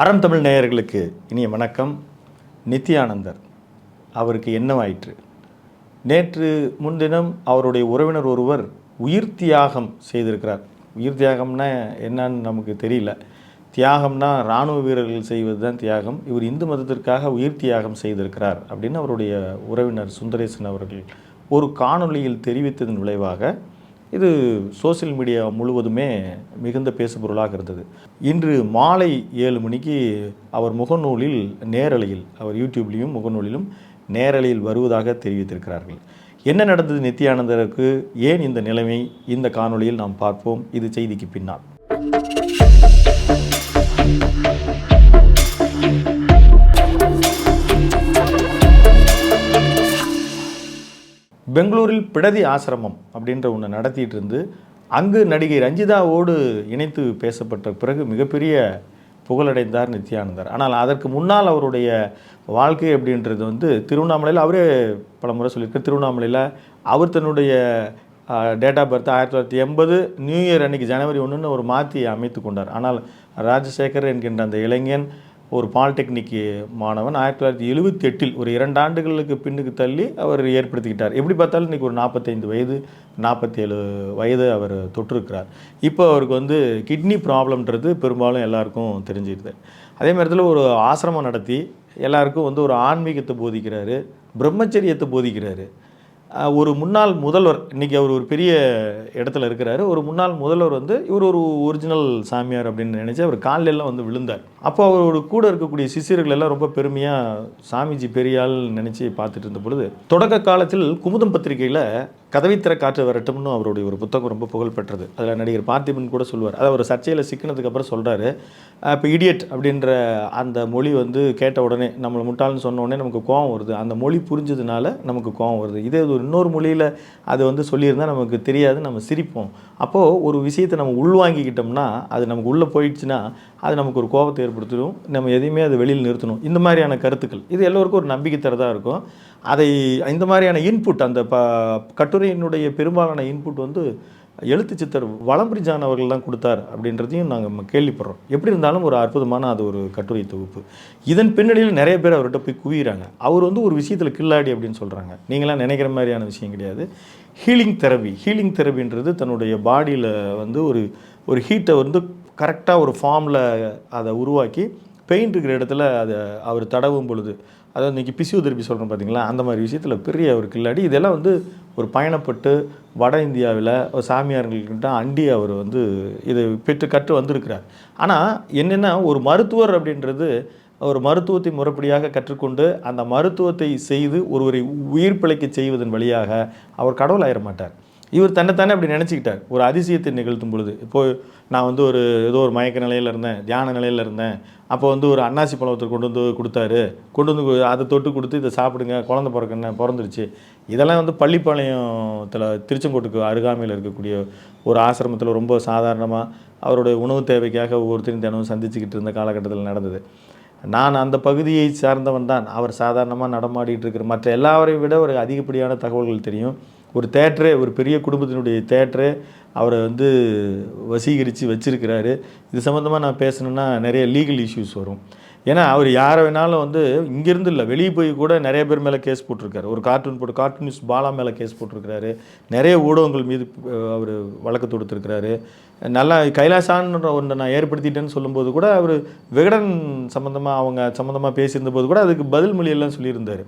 அறம் தமிழ் நேயர்களுக்கு இனிய வணக்கம். நித்யானந்தர் அவருக்கு என்னவாயிற்று? நேற்று முன்தினம் அவருடைய உறவினர் ஒருவர் உயிர் தியாகம் செய்திருக்கிறார். உயிர் தியாகம்னா என்னன்னு நமக்கு தெரியல. தியாகம்னா இராணுவ வீரர்கள் செய்வது தான் தியாகம். இவர் இந்து மதத்திற்காக உயிர் தியாகம் செய்திருக்கிறார் அப்படின்னு அவருடைய உறவினர் சுந்தரேசன் அவர்கள் ஒரு காணொளியில் தெரிவித்ததன் விளைவாக இது சோஷியல் மீடியா முழுவதுமே மிகுந்த பேசுபொருளாக இருந்தது. இன்று மாலை ஏழு மணிக்கு அவர் முகநூலில் நேரலையில் அவர் யூடியூப்லேயும் முகநூலிலும் நேரலையில் வருவதாக தெரிவித்திருக்கிறார்கள். என்ன நடந்தது நித்யானந்தருக்கு? ஏன் இந்த நிலைமை? இந்த காணொளியில் நாம் பார்ப்போம். இது செய்திக்கு பின்னால். பெங்களூரில் பிடதி ஆசிரமம் அப்படின்ற ஒன்று நடத்திட்டு இருந்து அங்கு நடிகை ரஞ்சிதாவோடு இணைத்து பேசப்பட்ட பிறகு மிகப்பெரிய புகழடைந்தார் நித்யானந்தர். ஆனால் அதற்கு முன்னால் அவருடைய வாழ்க்கை அப்படின்றது வந்து திருவண்ணாமலையில் அவரே பல முறை சொல்லியிருக்கார் திருவண்ணாமலையில் அவர் தன்னுடைய டேட் ஆஃப் பர்த் ஆயிரத்தி தொள்ளாயிரத்தி எண்பது நியூ இயர் அன்னைக்கு ஜனவரி ஒன்றுன்னு ஒரு மாற்றி அமைத்து கொண்டார். ஆனால் ராஜசேகர் என்கின்ற அந்த இளைஞன் ஒரு பாலிடெக்னிக் மாணவன் ஆயிரத்தி தொள்ளாயிரத்தி எழுபத்தி எட்டில் ஒரு இரண்டு ஆண்டுகளுக்கு பின்னுக்கு தள்ளி அவர் ஏற்படுத்திக்கிட்டார். எப்படி பார்த்தாலும் இன்றைக்கி ஒரு நாற்பத்தைந்து வயது நாற்பத்தேழு வயது அவர் தொற்றிருக்கிறார். இப்போ அவருக்கு வந்து கிட்னி ப்ராப்ளம்ன்றது பெரும்பாலும் எல்லாருக்கும் தெரிஞ்சிருது. அதே நேரத்தில் ஒரு ஆசிரமம் நடத்தி எல்லாருக்கும் வந்து ஒரு ஆன்மீகத்தை போதிக்கிறாரு பிரம்மச்சரியத்தை போதிக்கிறாரு. ஒரு முன்னாள் முதல்வர் இன்றைக்கி அவர் ஒரு பெரிய இடத்துல இருக்கிறாரு. ஒரு முன்னாள் முதல்வர் வந்து இவர் ஒரு ஒரிஜினல் சாமியார் அப்படின்னு நினச்சி அவர் காலில் எல்லாம் வந்து விழுந்தார். அப்போ அவரோட கூட இருக்கக்கூடிய சிசியர்கள் எல்லாம் ரொம்ப பெருமையாக சாமிஜி பெரியாள் நினச்சி பார்த்துட்டு இருந்த பொழுது தொடக்க காலத்தில் குமுதம் பத்திரிகையில் கதவித்திர காற்று வரட்டும்னு அவருடைய ஒரு புத்தகம் ரொம்ப புகழ்பெற்றது அதில் நடிகர் பார்த்திபன் கூட சொல்லுவார். அதை ஒரு சர்ச்சையில் சிக்கினதுக்கப்புறம் சொல்கிறாரு இப்போ இடியட் அப்படின்ற அந்த மொழி வந்து கேட்ட உடனே நம்மளை முட்டாள்னு சொன்ன உடனே நமக்கு கோவம் வருது. அந்த மொழி புரிஞ்சதுனால நமக்கு கோவம் வருது. இதே ஒரு இன்னொரு மொழியில் அது வந்து சொல்லியிருந்தால் நமக்கு தெரியாது நம்ம சிரிப்போம். அப்போது ஒரு விஷயத்தை நம்ம உள்வாங்கிக்கிட்டோம்னா அது நமக்கு உள்ளே போயிடுச்சுன்னா அது நமக்கு ஒரு கோபத்தை ஏற்படுத்திடும். நம்ம எதையுமே அது வெளியில் நிறுத்தணும். இந்த மாதிரியான கருத்துக்கள். இது எல்லோருக்கும் ஒரு நம்பிக்கை தரதாக இருக்கும். அதை இந்த மாதிரியான இன்புட் அந்த ப கட்டுரையினுடைய பெரும்பாலான இன்புட் வந்து எழுத்து சித்தர் வளம்பரி ஜான் அவர்கள் தான் கொடுத்தார் அப்படின்றதையும் நாங்கள் கேள்விப்படுறோம். எப்படி இருந்தாலும் ஒரு அற்புதமான அது ஒரு கட்டுரை தொகுப்பு. இதன் பின்னணியில் நிறைய பேர் அவர்கிட்ட போய் குவிகிறாங்க அவர் வந்து ஒரு விஷயத்தில் கில்லாடி அப்படின்னு சொல்கிறாங்க நீங்களாம் நினைக்கிற மாதிரியான விஷயம் கிடையாது. ஹீலிங் தெரபி ஹீலிங் தெரபின்றது தன்னுடைய பாடியில் வந்து ஒரு ஒரு ஹீட்டை வந்து கரெக்டாக ஒரு ஃபார்மில் அதை உருவாக்கி பெயிண்ட் இருக்கிற இடத்துல அதை அவர் தடவும் பொழுது அதாவது இன்றைக்கி பிசியோதெரபி சொல்கிறோம் பார்த்தீங்களா அந்த மாதிரி விஷயத்தில் பெரிய ஒரு கில்லாடி. இதெல்லாம் வந்து ஒரு பயணப்பட்டு வட இந்தியாவில் ஒரு சாமியார்கள்கிட்ட அண்டி அவர் வந்து இதை பெற்று கற்று வந்திருக்கிறார். ஆனால் என்னென்னா ஒரு மருத்துவர் அப்படின்றது ஒரு மருத்துவத்தை முறைப்படியாக கற்றுக்கொண்டு அந்த மருத்துவத்தை செய்து ஒருவரை உயிர் பிழைக்க செய்வதன் வழியாக அவர் கடவுள் ஆயிட மாட்டார் இவர் தன்னைத்தானே அப்படி நினச்சிக்கிட்டார். ஒரு அதிசயத்தை நிகழ்த்தும் பொழுது. இப்போது நான் வந்து ஒரு ஏதோ ஒரு மயக்க நிலையில் இருந்தேன் தியான நிலையில் இருந்தேன். அப்போ வந்து ஒரு அன்னாசி பழம் ஒருத்தர் கொண்டு வந்து கொடுத்தாரு. கொண்டு வந்து அதை தொட்டு கொடுத்து இதை சாப்பிடுங்க குழந்தை பிறக்கணும் பிறந்துருச்சு. இதெல்லாம் வந்து பள்ளிப்பாளையத்தில் திருச்செங்கோட்டுக்கு அருகாமையில் இருக்கக்கூடிய ஒரு ஆசிரமத்தில் ரொம்ப சாதாரணமாக அவருடைய உணவு தேவைக்காக ஒவ்வொருத்தரும் தினமும் சந்திச்சுக்கிட்டு இருந்த காலகட்டத்தில் நடந்தது. நான் அந்த பகுதியை சார்ந்தவன் தான். அவர் சாதாரணமாக நடமாடிட்டு இருக்கிற மற்ற எல்லாரையும் விட ஒரு அதிகப்படியான தகவல்கள் தெரியும். ஒரு தேட்டரே ஒரு பெரிய குடும்பத்தினுடைய தேட்டரே அவரை வந்து வசீகரித்து வச்சுருக்கிறாரு. இது சம்மந்தமாக நான் பேசணுன்னா நிறைய லீகல் இஷ்யூஸ் வரும். ஏன்னா அவர் யாரை வேணாலும் வந்து இங்கேருந்து இல்லை வெளியே போய் கூட நிறைய பேர் மேலே கேஸ் போட்டிருக்காரு. ஒரு கார்ட்டூன் போட்டு கார்ட்டூனிஸ்ட் பாலா மேலே கேஸ் போட்டிருக்கிறாரு. நிறைய ஊடகங்கள் மீது அவர் வழக்கு தொடுத்திருக்கிறாரு. நல்லா கைலாசான்ற ஒன்றை நான் ஏற்படுத்திட்டேன்னு சொல்லும்போது கூட அவர் விகடன் சம்மந்தமாக அவங்க சம்மந்தமாக பேசியிருந்த போது கூட அதுக்கு பதில் மொழியெல்லாம் சொல்லியிருந்தார்.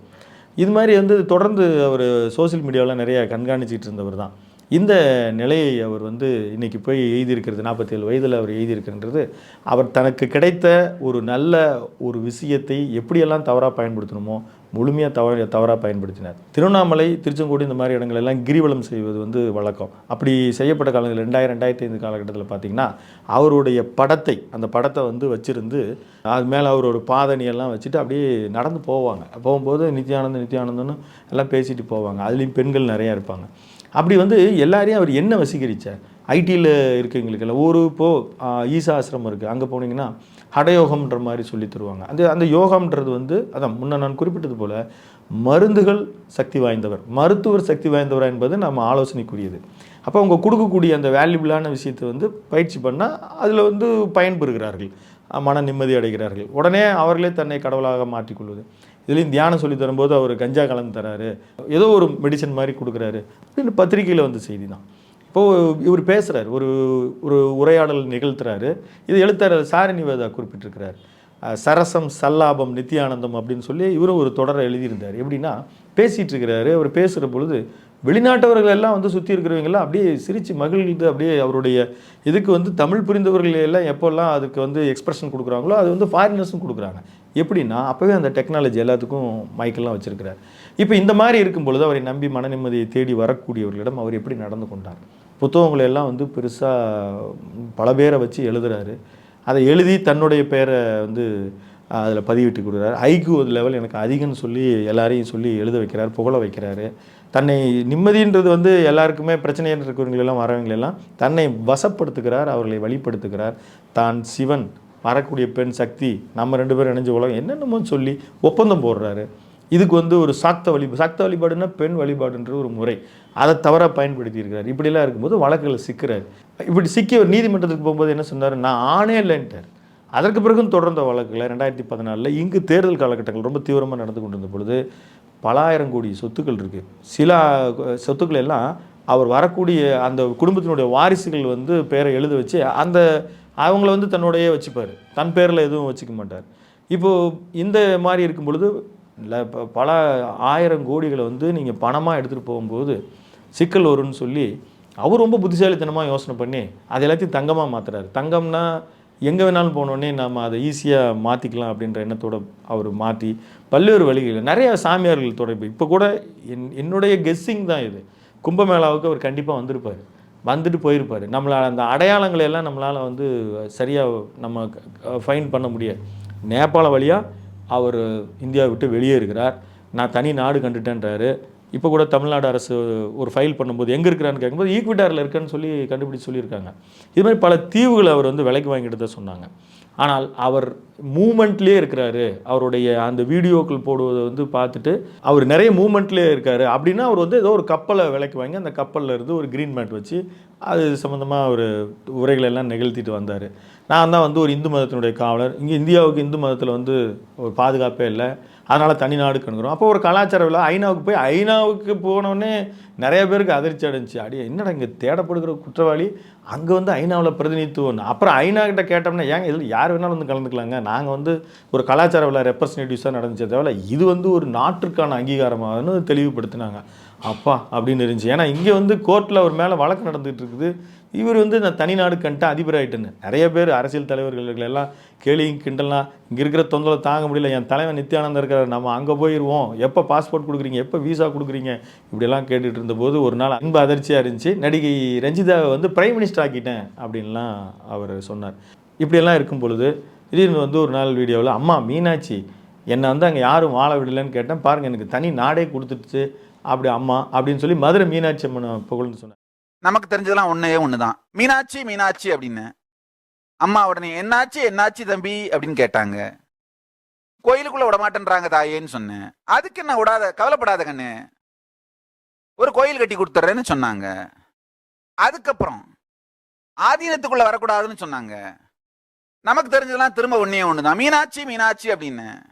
இது மாதிரி வந்து தொடர்ந்து அவர் சோஷியல் மீடியாவில் நிறைய கண்காணிச்சிட்டு இருந்தவர் தான். இந்த நிலையை அவர் வந்து இன்றைக்கி போய் எழுதியிருக்கிறது நாற்பத்தேழு வயதில் அவர் எழுதியிருக்கின்றது அவர் தனக்கு கிடைத்த ஒரு நல்ல ஒரு விஷயத்தை எப்படியெல்லாம் தவறாக பயன்படுத்தணுமோ முழுமையாக தவற தவறாக பயன்படுத்தினார். திருவண்ணாமலை திருச்செங்கோடு இந்த மாதிரி இடங்கள் எல்லாம் கிரிவலம் செய்வது வந்து வழக்கம். அப்படி செய்யப்பட்ட காலங்கள் ரெண்டாயிரம் ரெண்டாயிரத்தி ஐந்து காலகட்டத்தில் பார்த்தீங்கன்னா அவருடைய படத்தை அந்த படத்தை வந்து வச்சுருந்து அது மேலே அவரோட பாதணியெல்லாம் வச்சுட்டு அப்படியே நடந்து போவாங்க. போகும்போது நித்யானந்தம் நித்யானந்தம்னு எல்லாம் பேசிட்டு போவாங்க. அதுலேயும் பெண்கள் நிறையா இருப்பாங்க. அப்படி வந்து எல்லாரையும் அவர் என்ன வசீகரித்தார் ஐடியில் இருக்கவங்களுக்கெல்லாம் ஒரு இப்போது ஈசா ஆசிரமம் இருக்குது அங்கே போனீங்கன்னா ஹடயோகம்ன்ற மாதிரி சொல்லி தருவாங்க. அந்த அந்த யோகம்ன்றது வந்து அதான் முன்ன நான் குறிப்பிட்டது போல் மருந்துகள் சக்தி வாய்ந்தவர். மருத்துவர் சக்தி வாய்ந்தவர் என்பது நம்ம ஆலோசனைக்குரியது. அப்போ அவங்க கொடுக்கக்கூடிய அந்த வேல்யூபிளான விஷயத்தை வந்து பயிற்சி பண்ணால் அதில் வந்து பயன்பெறுகிறார்கள் மன நிம்மதி அடைகிறார்கள். உடனே அவர்களே தன்னை கடவுளாக மாற்றிக்கொள்வது இதுலேயும் தியானம் சொல்லி தரும்போது அவர் கஞ்சா கலந்து தராரு. ஏதோ ஒரு மெடிசன் மாதிரி கொடுக்குறாரு. அப்படின்னு பத்திரிக்கையில் வந்து செய்தி தான். இப்போது இவர் பேசுகிறார் ஒரு ஒரு உரையாடல் நிகழ்த்துறாரு. இது எழுத்தாளர் சாரணி வேதா குறிப்பிட்டிருக்கிறார் சரசம் சல்லாபம் நித்யானந்தம் அப்படின்னு சொல்லி இவரும் ஒரு தொடரை எழுதியிருந்தார். எப்படின்னா பேசிகிட்டு இருக்கிறாரு அவர் பேசுகிற பொழுது வெளிநாட்டவர்கள் எல்லாம் வந்து சுற்றி இருக்கிறவங்கெல்லாம் அப்படியே சிரித்து மகிழ்ந்து அப்படியே அவருடைய இதுக்கு வந்து தமிழ் புரிந்தவர்கள் எல்லாம் எப்போல்லாம் அதுக்கு வந்து எக்ஸ்பிரஷன் கொடுக்குறாங்களோ அது வந்து ஃபாரினர்ஸும் கொடுக்குறாங்க. எப்படின்னா அப்போவே அந்த டெக்னாலஜி எல்லாத்துக்கும் மைக்கெல்லாம் வச்சுருக்கிறார். இப்போ இந்த மாதிரி இருக்கும் பொழுது அவரை நம்பி மன நிம்மதியை தேடி வரக்கூடியவர்களிடம் அவர் எப்படி நடந்து கொண்டார்? புத்தகங்களை எல்லாம் வந்து பெருசாக பல பேரை வச்சு எழுதுறாரு. அதை எழுதி தன்னுடைய பேரை வந்து அதில் பதிவிட்டு கொடுக்குறாரு. ஐக்கு லெவல் எனக்கு அதிகம்னு சொல்லி எல்லாரையும் சொல்லி எழுத வைக்கிறார் புகழ வைக்கிறாரு. தன்னை நிம்மதின்றது வந்து எல்லாருக்குமே பிரச்சனையாக இருக்கிறவங்களெல்லாம் வரவங்களெல்லாம் தன்னை வசப்படுத்துகிறார் அவர்களை வழிப்படுத்துகிறார். தான் சிவன் வரக்கூடிய பெண் சக்தி நம்ம ரெண்டு பேரும் இணைஞ்ச உலகம் என்னென்னமோ சொல்லி ஒப்பந்தம் போடுறாரு. இதுக்கு வந்து ஒரு சாக்த வழிபாடு சாக்த வழிபாடுன்னா பெண் வழிபாடுன்ற ஒரு முறை. அதை தவறாக பயன்படுத்தியிருக்கிறார். இப்படிலாம் இருக்கும்போது வழக்கில் சிக்கிறார். இப்படி சிக்கி ஒரு நீதிமன்றத்துக்கு போகும்போது என்ன சொன்னார்? நான் ஆணே இல்லைன்ட்டார். அதற்கு பிறகும் தொடர்ந்த வழக்கில் ரெண்டாயிரத்தி பதினாலில் இங்கு தேர்தல் காலகட்டங்கள் ரொம்ப தீவிரமாக நடந்து கொண்டிருந்த பொழுது பல ஆயிரம் கோடி சொத்துக்கள் இருக்குது சில சொத்துக்கள் எல்லாம் அவர் வரக்கூடிய அந்த குடும்பத்தினுடைய வாரிசுகள் வந்து பேரை எழுத வச்சு அந்த அவங்கள வந்து தன்னுடைய வச்சுப்பார். தன் பேரில் எதுவும் வச்சுக்க மாட்டார். இப்போது இந்த மாதிரி இருக்கும் பொழுது இல்லை பல ஆயிரம் கோடிகளை வந்து நீங்கள் பணமாக எடுத்துகிட்டு போகும்போது சிக்கல் வரும்னு சொல்லி அவர் ரொம்ப புத்திசாலித்தனமாக யோசனை பண்ணி அது எல்லாத்தையும் தங்கமாக மாற்றுறாரு தங்கம்னா எங்கே வேணாலும் போனோடனே நம்ம அதை ஈஸியாக மாற்றிக்கலாம் அப்படின்ற எண்ணத்தோட அவர் மாற்றி பல்வேறு வழிகளில் நிறைய சாமியார்கள் தொடர்பு. இப்போ கூட என் என்னுடைய கெஸ்ஸிங் தான் இது. கும்பமேளாவுக்கு அவர் கண்டிப்பாக வந்திருப்பார். வந்துட்டு போயிருப்பார். நம்மளால் அந்த அடையாளங்களை எல்லாம் நம்மளால் வந்து சரியாக நம்ம ஃபைன் பண்ண முடியாது. நேபாள வழியாக அவர் இந்தியாவை விட்டு வெளியே இருக்கிறார் நான் தனி நாடு கண்டுட்டேன்றாரு. இப்போ கூட தமிழ்நாடு அரசு ஒரு ஃபைல் பண்ணும்போது எங்கே இருக்கிறான்னு கேட்கும்போது ஈக்விட்டாரில் இருக்கேன்னு சொல்லி கண்டுபிடிச்சு சொல்லியிருக்காங்க. இது மாதிரி பல தீவுகளை அவர் வந்து விலைக்கு வாங்கிட்டு தான் சொன்னாங்க. ஆனால் அவர் மூமெண்ட்லேயே இருக்கிறாரு. அவருடைய அந்த வீடியோக்கள் போடுவதை வந்து பார்த்துட்டு அவர் நிறைய மூமெண்ட்லேயே இருக்காரு. அப்படின்னா அவர் வந்து ஏதோ ஒரு கப்பலை விலைக்கு வாங்கி அந்த கப்பலில் இருந்து ஒரு க்ரீன் மேட் வச்சு அது சம்மந்தமாக அவர் உரைகளை எல்லாம் நிகழ்த்திட்டு வந்தார். நான் தான் வந்து ஒரு இந்து மதத்தினுடைய காவலர். இங்கே இந்தியாவுக்கு இந்து மதத்தில் வந்து ஒரு பாதுகாப்பே இல்லை. அதனால் தனி நாடு கணுகிறோம் அப்போ ஒரு கலாச்சார விழா ஐநாவுக்கு போய் ஐநாவுக்கு போனோடனே நிறைய பேருக்கு அதிர்ச்சி அடைஞ்சி அடி என்னடா இங்கே தேடப்படுகிற குற்றவாளி? அங்கே வந்து ஐநாவில் பிரதிநிதித்துவம். அப்புறம் ஐநா கிட்ட கேட்டோம்னா ஏங்க இதில் யார் வேணாலும் வந்து கலந்துக்கலாங்க? நாங்கள் வந்து ஒரு கலாச்சார விழா ரெப்ரஸன்டேட்டிவ்ஸாக நடந்துச்சு தவிர இது வந்து ஒரு நாட்டிற்கான அங்கீகாரமாகனு தெளிவுபடுத்தினாங்க. அப்பா அப்படின்னு இருந்துச்சு. ஏன்னா இங்கே வந்து கோர்ட்டில் அவர் மேலே வழக்கு நடந்துகிட்டு இருக்குது. இவர் வந்து நான் தனி நாடு கண்ட அதிபராயிட்டுன்னு நிறைய பேர் அரசியல் தலைவர்கள் எல்லாம் கேலியும் கிண்டலாம் இங்கே இருக்கிற தொந்தரவை தாங்க முடியல. என் தலைவன் நித்யானந்தம் இருக்கிறார் நம்ம அங்கே போயிடுவோம் எப்போ பாஸ்போர்ட் கொடுக்குறீங்க? எப்போ விசா கொடுக்குறீங்க? இப்படியெல்லாம் கேட்டுட்டு இருந்தபோது ஒரு நாள் அன்பு அதிர்ச்சியாக இருந்துச்சு. நடிகை ரஞ்சிதாவை வந்து பிரைம் மினிஸ்டர் ஆக்கிட்டேன் அப்படின்லாம் அவர் சொன்னார். இப்படியெல்லாம் இருக்கும் பொழுது திடீர்னு வந்து ஒரு நாள் வீடியோவில் அம்மா மீனாட்சி என்னை வந்து அங்கே யாரும் வாழ விடலைன்னு கேட்டேன். பாருங்கள் எனக்கு தனி நாடே கொடுத்துடுச்சு. அப்படி அம்மா அப்படின்னு சொல்லி மதுரை மீனாட்சி அம்மனை புகழ்ந்து சொன்னார். நமக்கு தெரிஞ்சதெல்லாம் ஒண்ணே ஒண்ணுதான். மீனாட்சி மீனாட்சி அப்படின்னு. அம்மா உடனே என்னாச்சு என்னாச்சு தம்பி? அப்படின்னு கேட்டாங்க. கோயிலுக்குள்ள விட மாட்டேன்றாங்க தாயேன்னு சொன்னேன். அதுக்கு என்ன விடாத கவலைப்படாத கண்ணு. ஒரு கோயில் கட்டி கொடுத்துட்றேன்னு சொன்னாங்க. அதுக்கப்புறம் ஆதீனத்துக்குள்ள வரக்கூடாதுன்னு சொன்னாங்க. நமக்கு தெரிஞ்சதெல்லாம் திரும்ப ஒன்றையே ஒன்று தான் மீனாட்சி மீனாட்சி அப்படின்னு.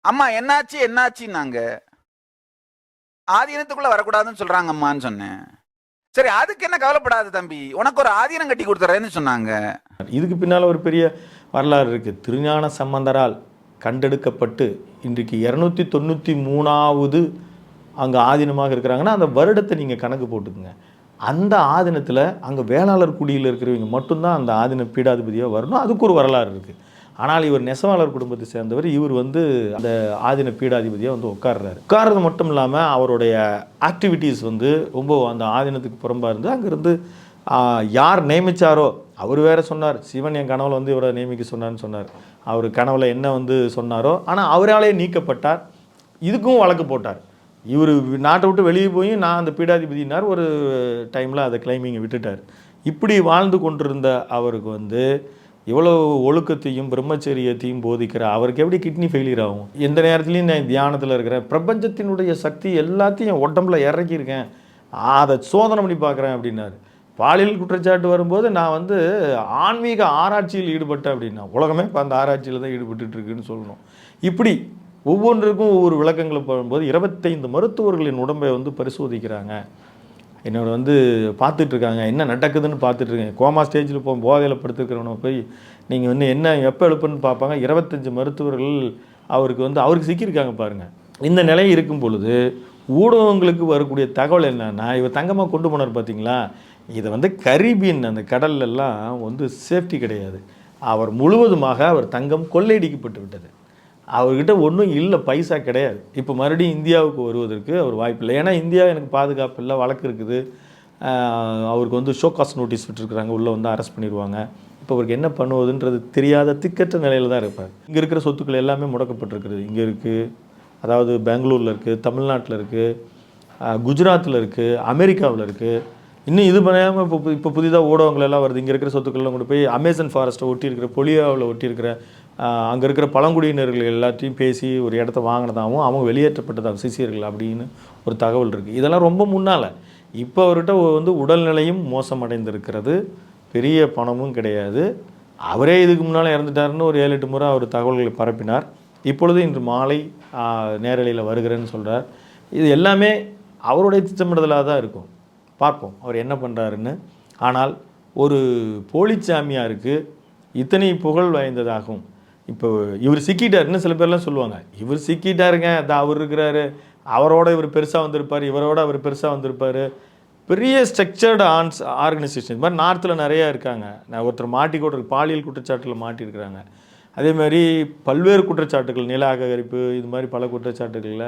அம்மா என்னாச்சு என்னாச்சுன்னாங்க. ஆதீனத்துக்குள்ள வரக்கூடாதுன்னு சொல்றாங்க அம்மான்னு சொன்னேன். சரி அதுக்கு என்ன கவலைப்படாது தம்பி? உனக்கு ஒரு ஆதீனம் கட்டி கொடுத்துறேன்னு சொன்னாங்க. இதுக்கு பின்னால் ஒரு பெரிய வரலாறு இருக்குது திருஞான சம்பந்தரால் கண்டெடுக்கப்பட்டு இன்றைக்கு இரநூத்தி தொண்ணூற்றி மூணாவது அங்கே ஆதீனமாக இருக்கிறாங்கன்னா அந்த வருடத்தை நீங்கள் கணக்கு போட்டுக்குங்க. அந்த ஆதீனத்தில் அங்கே வேளாளர் குடியில் இருக்கிறவங்க மட்டும்தான் அந்த ஆதீன பீடாதிபதியாக வரணும். அதுக்கு ஒரு வரலாறு இருக்குது ஆனால் இவர் நெசவாளர் குடும்பத்தை சேர்ந்தவர். இவர் வந்து அந்த ஆதீன பீடாதிபதியாக வந்து உட்கார்றாரு. உட்கார்றது மட்டும் இல்லாமல் அவருடைய ஆக்டிவிட்டீஸ் வந்து ரொம்ப அந்த ஆதீனத்துக்கு புறம்பாக இருந்து அங்கேருந்து யார் நியமித்தாரோ அவர் வேற சொன்னார். சிவன் என் கனவில் வந்து இவரை நியமிக்க சொன்னார்னு சொன்னார். அவர் கனவில் என்ன வந்து சொன்னாரோ ஆனால் அவராலே நீக்கப்பட்டார். இதுக்கும் வழக்கு போட்டார். இவர் நாட்டை விட்டு வெளியே போய் நான் அந்த பீடாதிபதினார் ஒரு டைமில் அதை கிளைமிங்கை விட்டுட்டார். இப்படி வாழ்ந்து கொண்டிருந்த அவருக்கு வந்து இவ்வளோ ஒழுக்கத்தையும் பிரம்மச்சரியத்தையும் போதிக்கிற அவருக்கு எப்படி கிட்னி ஃபெயிலியர் ஆகும்? எந்த நேரத்துலையும் நான் தியானத்தில் இருக்கிறேன். பிரபஞ்சத்தினுடைய சக்தி எல்லாத்தையும் உடம்புல இறக்கியிருக்கேன். அதை சோதனை பண்ணி பார்க்குறேன் அப்படின்னாரு. பாலியல் குற்றச்சாட்டு வரும்போது நான் வந்து ஆன்மீக ஆராய்ச்சியில் ஈடுபட்டேன் அப்படின்னா உலகமே இப்போ அந்த ஆராய்ச்சியில் தான் ஈடுபட்டுருக்குன்னு சொல்லணும் இப்படி ஒவ்வொன்றுக்கும் ஒவ்வொரு விளக்கங்களை போகும்போது இருபத்தைந்து மருத்துவர்களின் உடம்பை வந்து பரிசோதிக்கிறாங்க. என்னோட வந்து பார்த்துட்ருக்காங்க. என்ன நடக்குதுன்னு பார்த்துட்ருக்கேன். கோமா ஸ்டேஜில் போ போதையில் படுத்துருக்கிறவனை போய் நீங்கள் வந்து என்ன எப்போ எழுப்புன்னு பார்ப்பாங்க. இருபத்தஞ்சு மருத்துவர்கள் அவருக்கு வந்து அவருக்கு சிக்கியிருக்காங்க பாருங்கள் இந்த நிலை இருக்கும் பொழுது ஊடகங்களுக்கு வரக்கூடிய தகவல் என்னன்னா இவர் தங்கமாக கொண்டு போனார் பார்த்தீங்களா இதை வந்து கரீபியன் அந்த கடல்லெல்லாம் வந்து சேஃப்டி கிடையாது. அவர் முழுவதுமாக அவர் தங்கம் கொள்ளையடிக்கப்பட்டு விட்டது. அவர்கிட்ட ஒன்றும் இல்லை பைசா கிடையாது. இப்போ மறுபடியும் இந்தியாவுக்கு வருவதற்கு அவர் வாய்ப்பில்லை ஏன்னா இந்தியா எனக்கு பாதுகாப்பு இல்லை வழக்கு இருக்குது. அவருக்கு வந்து ஷோகாஸ் நோட்டீஸ் விட்டுருக்குறாங்க. உள்ளே வந்து அரெஸ்ட் பண்ணிடுவாங்க இப்போ அவருக்கு என்ன பண்ணுவதுன்றது தெரியாத திக்கற்ற நிலையில் தான் இருப்பார். இங்கே இருக்கிற சொத்துக்கள் எல்லாமே முடக்கப்பட்டிருக்கிறது. இங்கே இருக்குது அதாவது பெங்களூரில் இருக்குது தமிழ்நாட்டில் இருக்குது குஜராத்தில் இருக்குது அமெரிக்காவில் இருக்குது இன்னும் இது பண்ணாமல் இப்போ இப்போ புதிதாக ஊடகங்கள் எல்லாம் வருது. இங்கே இருக்கிற சொத்துக்கள்லாம் கொண்டு போய் அமேசன் ஃபாரஸ்ட்டை ஒட்டி இருக்கிற பொலியாவில் ஒட்டி இருக்கிற அங்கே இருக்கிற பழங்குடியினர்கள் எல்லாத்தையும் பேசி ஒரு இடத்த வாங்கினதாகவும் அவங்க வெளியேற்றப்பட்டதாகவும் சிசியர்கள் அப்படின்னு ஒரு தகவல் இருக்குது இதெல்லாம் ரொம்ப முன்னால். இப்போ அவர்கிட்ட வந்து உடல்நிலையும் மோசமடைந்திருக்கிறது. பெரிய பணமும் கிடையாது. அவரே இதுக்கு முன்னால் இறந்துட்டாருன்னு ஒரு ஏழு எட்டு முறை அவர் தகவல்களை பரப்பினார். இப்பொழுது இன்று மாலை நேரலையில் வருகிறேன்னு சொல்கிறார் இது எல்லாமே அவருடைய திட்டமிடுதலாக தான் இருக்கும். பார்ப்போம் அவர் என்ன பண்ணுறாருன்னு ஆனால் ஒரு போலிச்சாமியாருக்கு இத்தனை புகழ் வாய்ந்ததாகும் இப்போ இவர் சிக்கிட்டாருன்னு சில பேர்லாம் சொல்லுவாங்க. இவர் சிக்கிட்டாருங்க அது அவர் இருக்கிறாரு அவரோட இவர் பெருசாக வந்திருப்பார் இவரோட அவர் பெருசாக வந்திருப்பார். பெரிய ஸ்ட்ரக்சர்டு ஆன்ஸ் ஆர்கனைசேஷன் இது மாதிரி நார்த்தில் நிறையா இருக்காங்க. நான் ஒருத்தர் மாட்டி கூட பாலியல் குற்றச்சாட்டில் மாட்டியிருக்கிறாங்க அதே மாதிரி பல்வேறு குற்றச்சாட்டுகள் நில அககரிப்பு இது மாதிரி பல குற்றச்சாட்டுகளில்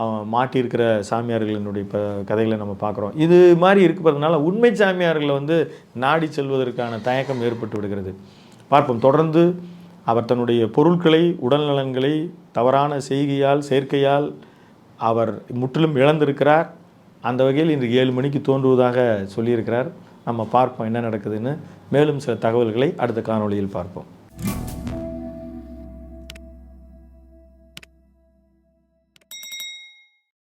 அவன் மாட்டியிருக்கிற சாமியார்களினுடைய இப்போ கதைகளை நம்ம பார்க்குறோம். இது மாதிரி இருக்கிறதுனால உண்மை சாமியார்களை வந்து நாடி செல்வதற்கான தயக்கம் ஏற்பட்டு விடுகிறது. பார்ப்போம் தொடர்ந்து அவர் தன்னுடைய பொருட்களை உடல்நலன்களை தவறான செய்கையால் சேர்க்கையால் அவர் முற்றிலும் இழந்திருக்கிறார். அந்த வகையில் இன்று ஏழு மணிக்கு தோன்றுவதாக சொல்லியிருக்கிறார். நம்ம பார்ப்போம் என்ன நடக்குதுன்னு. மேலும் சில தகவல்களை அடுத்த காணொளியில் பார்ப்போம்.